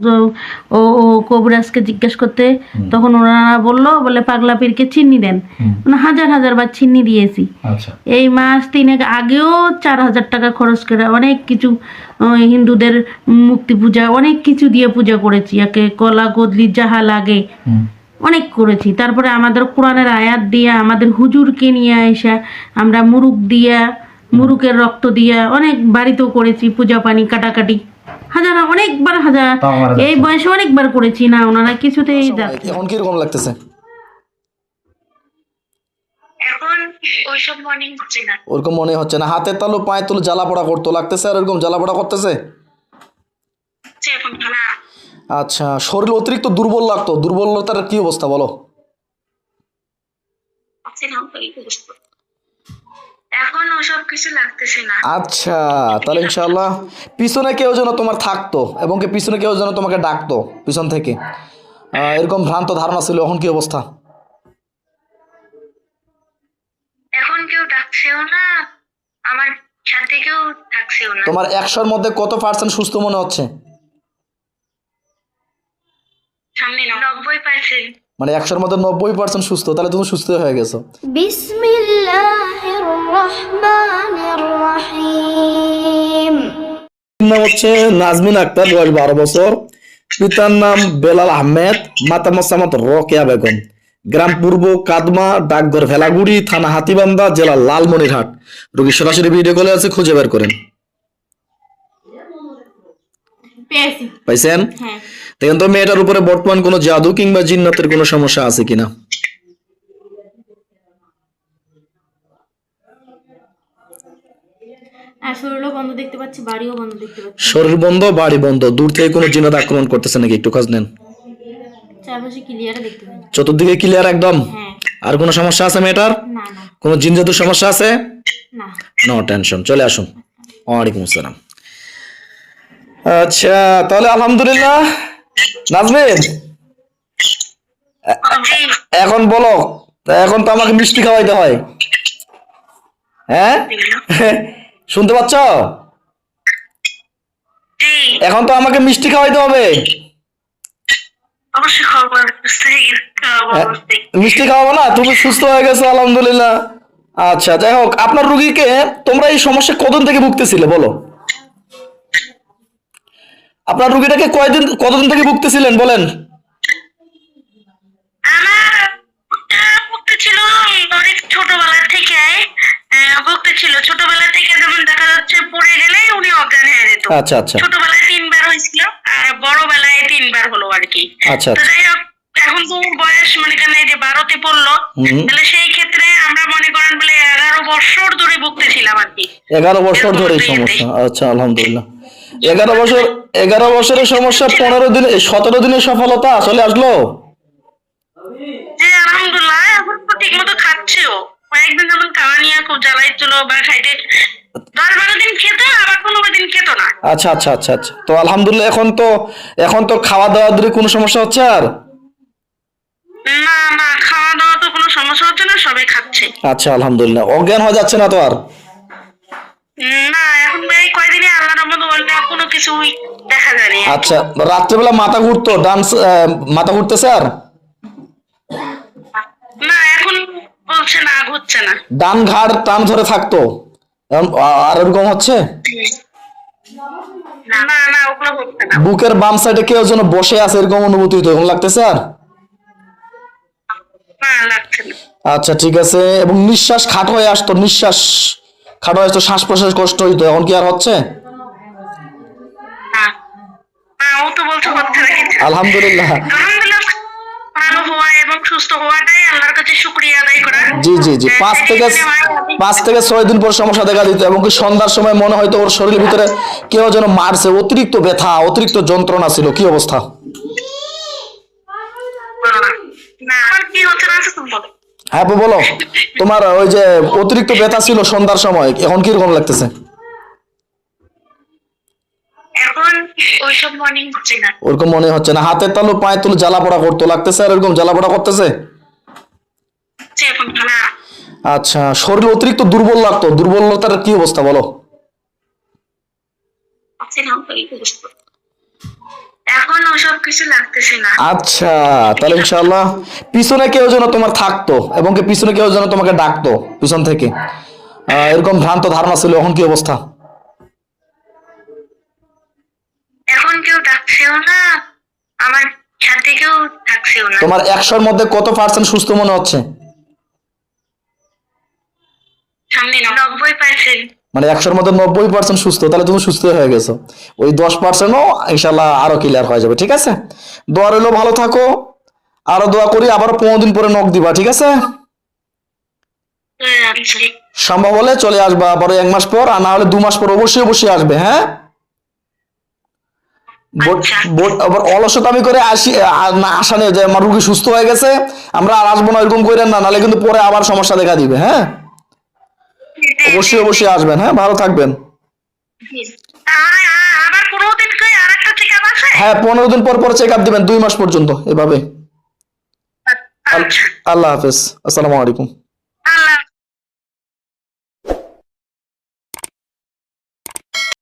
ও ও কবিরাজকে জিজ্ঞেস করতে তখন ওনারা বলল বলে পাগলা পীরকে চিনি দেন। মানে হাজার হাজার বার চিনি দিয়েছি। আচ্ছা। এই মাস তিনেক আগেও চার হাজার টাকা খরচ করে অনেক কিছু হিন্দুদের মুক্তি পূজা অনেক কিছু দিয়ে পূজা করেছি। একে কলা গদলি যাহা লাগে। অনেক করেছি। তারপরে আমাদের কোরআনের আয়াত দিয়া আমাদের হুজুরকে নিয়ে আইসা আমরা মুরুক দিয়া মুরুকের রক্ত দিয়া অনেক বাড়িতেও করেছি পূজা পানি কাটাকাটি। হাজার অনেকবার হাজার। এই বয়সে অনেকবার করেছি না ওনারা কিছুতেই এখন কীরকম লাগতেছে? মনে হচ্ছে না। ওরকম মনে হচ্ছে না। হাতের তালু পায়ের তালু জ্বালা পোড়া করতো লাগতেছে আর ওরকম জ্বালা পোড়া করতেছে? আচ্ছা শরীর অতিরিক্ত দুর্বল লাগতো। দুর্বলতার কি অবস্থা বলো হচ্ছে না ওই বুঝতে এখন ওসব কিছু লাগতেছে না। আচ্ছা তাহলে ইনশাল্লাহ পিছনে কেউ যেন তোমার থাকতো এবং কি পিছনে কেউ যেন তোমাকে ডাকতো পিছন থেকে। এরকম ভ্রান্ত ধারণা ছিল এখন কি অবস্থা? এখন কেউ ডাকছেও না আমার সাথে কেউ থাকছেও না। তোমার একশোর মধ্যে কত পার্সেন্ট সুস্থ মনে হচ্ছে? সামনে নব্বই পার্সেন্ট মানে একশোর মধ্যে নব্বই পার্সেন্ট সুস্থ তাহলে তুমি সুস্থ হয়ে গেছো। নাম হচ্ছে নাজমিন আক্তার বয়স বারো বছর। পিতার নাম বেলাল আহমেদ মাতা মোসামত রকেয়া বেগম। গ্রাম পূর্ব কাদমা ডাকঘর ভেলাগুড়ি থানা হাতিবান্ধা জেলা লালমনিরহাট। রোগী সরাসরি ভিডিও কলে আছে খুঁজে বের করেন। পাইছেন? হ্যাঁ। দেখেন তো মেয়েটার উপরে বর্তমান কোনো জাদু কিংবা জিন্নাতের কোনো সমস্যা আছে কিনা? পাচ্ছি শরীর বন্ধ বাড়ি বন্ধ দূর থেকে কোনো জিনাত আক্রমণ করতেছে নাকি? একটু খোঁজ নেন। চতুর্দিকে ক্লিয়ার একদম? হ্যাঁ। আর কোনো সমস্যা আছে মেয়েটার? কোনো জিন জাদুর সমস্যা আছে? নো। টেনশন চলে আসুন। ওয়ালাইকুম আসসালাম। আচ্ছা তাহলে আলহামদুলিল্লাহ। নাজমিন? এখন বলো তা এখন তো আমাকে মিষ্টি খাওয়াইতে হয়। হ্যাঁ? শুনতে পাচ্ছ? এখন তো আমাকে মিষ্টি খাওয়াইতে হবে। হ্যাঁ, মিষ্টি খাওয়াবো না তুমি সুস্থ হয়ে গেছো আলহামদুলিল্লাহ। আচ্ছা যাই হোক আপনার রুগীকে তোমরা এই সমস্যা কতদিন থেকে ভুগতেছিলে বলো? আপনার রুগীটাকে কয়দিন কতদিন থেকে ভুগতেছিলেন বলেন? ছিল অনেক ছোটবেলা থেকে ভক্তি ছিল ছোটবেলা থেকে যেমন দেখা যাচ্ছে পড়ে গেলে উনি অজ্ঞান হয়ে যেত। আচ্ছা আচ্ছা। ছোটবেলায় তিনবার হয়েছিল আর বড়বেলায় তিনবার হলো আর কি। আচ্ছা তো যাই হোক এখন তো বয়স মনে করেন এই যে বারোতে পড়ল। তাহলে সেই ক্ষেত্রে আমরা মনে করেন বলে এগারো বছর ধরে ভুগতেছিলাম আর কি। এগারো বছর ধরে সমস্যা। আচ্ছা আলহামদুলিল্লাহ। এগারো বছর এগারো বছরের সমস্যা পনেরো দিন সতেরো দিনের সফলতা চলে আসলো? এখন তো ঠিক মতো খাচ্ছেও। কয়েকদিন যেমন খাওয়া নিয়ে খুব জ্বালাইছিল বা খাইতে দশ বারো দিন খেত আবার পনেরো দিন খেত না। আচ্ছা আচ্ছা আচ্ছা আচ্ছা। তো আলহামদুলিল্লাহ এখন তো এখন তো খাওয়া দাওয়া ধরে কোনো সমস্যা হচ্ছে আর? না না খাওয়া দাওয়া তো কোনো সমস্যা হচ্ছে না সবাই খাচ্ছে। আচ্ছা আলহামদুলিল্লাহ। অজ্ঞান হয়ে যাচ্ছে না তো আর? না কিছুই দেখা যায়নি আচ্ছা রাত্রেবেলা মাথা ঘুরতো ডান্স মাথা ঘুরতেছে আর? না এখন বলছে না ঘুরছে না। ডান ঘাড় টান ধরে থাকতো। আর এরকম হচ্ছে? না না না ওগুলো হচ্ছে না। বুকের বাম সাইডে কেউ যেন বসে আছে এরকম অনুভূতি হতো। এরকম লাগতেছে আর? না লাগছে না। আচ্ছা ঠিক আছে। এবং নিঃশ্বাস খাটো হয়ে আসতো নিঃশ্বাস খাটো হয়ে আসতো শ্বাস প্রশ্বাস কষ্ট হইতো। এখন কি আর হচ্ছে না না ও তো বলছে হচ্ছে না কিছু আলহামদুলিল্লাহ। আলহামদুলিল্লাহ ভালো হওয়া এবং সুস্থ হওয়াটাই আল্লাহর কাছে শুক্রিয়া আদায় করা। জি জি জি। পাঁচ থেকে পাঁচ থেকে ছয় দিন পর সমস্যা দেখা দিত এবং সন্ধ্যার সময় মনে হয়তো ওর শরীরের ভিতরে কেউ যেন মারছে অতিরিক্ত ব্যথা অতিরিক্ত যন্ত্রণা ছিল। কি অবস্থা? হ্যাঁ বলো। তোমার ওই যে অতিরিক্ত ব্যথা ছিল সন্ধ্যার সময় এখন কীরকম লাগতেছে? এখন ওইসব মনে হচ্ছে না। ওরকম মনে হচ্ছে না। হাতের তালু পায়ের তালু জ্বালা পোড়া করতো লাগতেছে আর এরকম জ্বালা পোড়া করতেছে? এখন না আচ্ছা শরীর অতিরিক্ত দুর্বল লাগতো। দুর্বলতার কি অবস্থা বলো? হচ্ছে না ওই বুঝতে এখন ওসব কিছু লাগতেছে না। আচ্ছা তাহলে ইনশাআল্লাহ পিছনে কেউ যেন তোমার থাকতো এবং কি পিছনে কেউ যেন তোমাকে ডাকতো পিছন থেকে। এরকম ভ্রান্ত ধারণা ছিল এখন কি অবস্থা এখন কেউ ডাকছেও না আমার সাথে কেউ থাকছেও না। তোমার একশোর মধ্যে কত পার্সেন্ট সুস্থ মনে হচ্ছে? সামনে নব্বই পার্সেন্ট মানে একশোর মধ্যে নব্বই পার্সেন্ট সুস্থ তাহলে তুমি সুস্থ হয়ে গেছো। ওই দশ পার্সেন্টও ইনশাল্লাহ আরও ক্লিয়ার হয়ে যাবে ঠিক আছে? দোয়া রইল ভালো থাকো। আরও দোয়া করি আবার পনেরো দিন পরে নখ দিবা ঠিক আছে? আচ্ছা। সম্ভব হলে চলে আসবা আবার এক মাস পর আর না হলে দু মাস পর অবশ্যই অবশ্যই আসবে হ্যাঁ? আবার অলসতামি করে আসি আর না আসা নেই যে আমার রুগী সুস্থ হয়ে গেছে আমরা আর আসব না এরকম করেন না নাহলে কিন্তু পরে আবার সমস্যা দেখা দিবে হ্যাঁ? অবশ্যই অবশ্যই আসবেন হ্যাঁ ভালো থাকবেন। আবার হ্যাঁ পনেরো দিন পর পর চেক আপ দিবেন দুই মাস পর্যন্ত এভাবে। আচ্ছা। আল্লাহ হাফেজ আসসালামু আলাইকুম।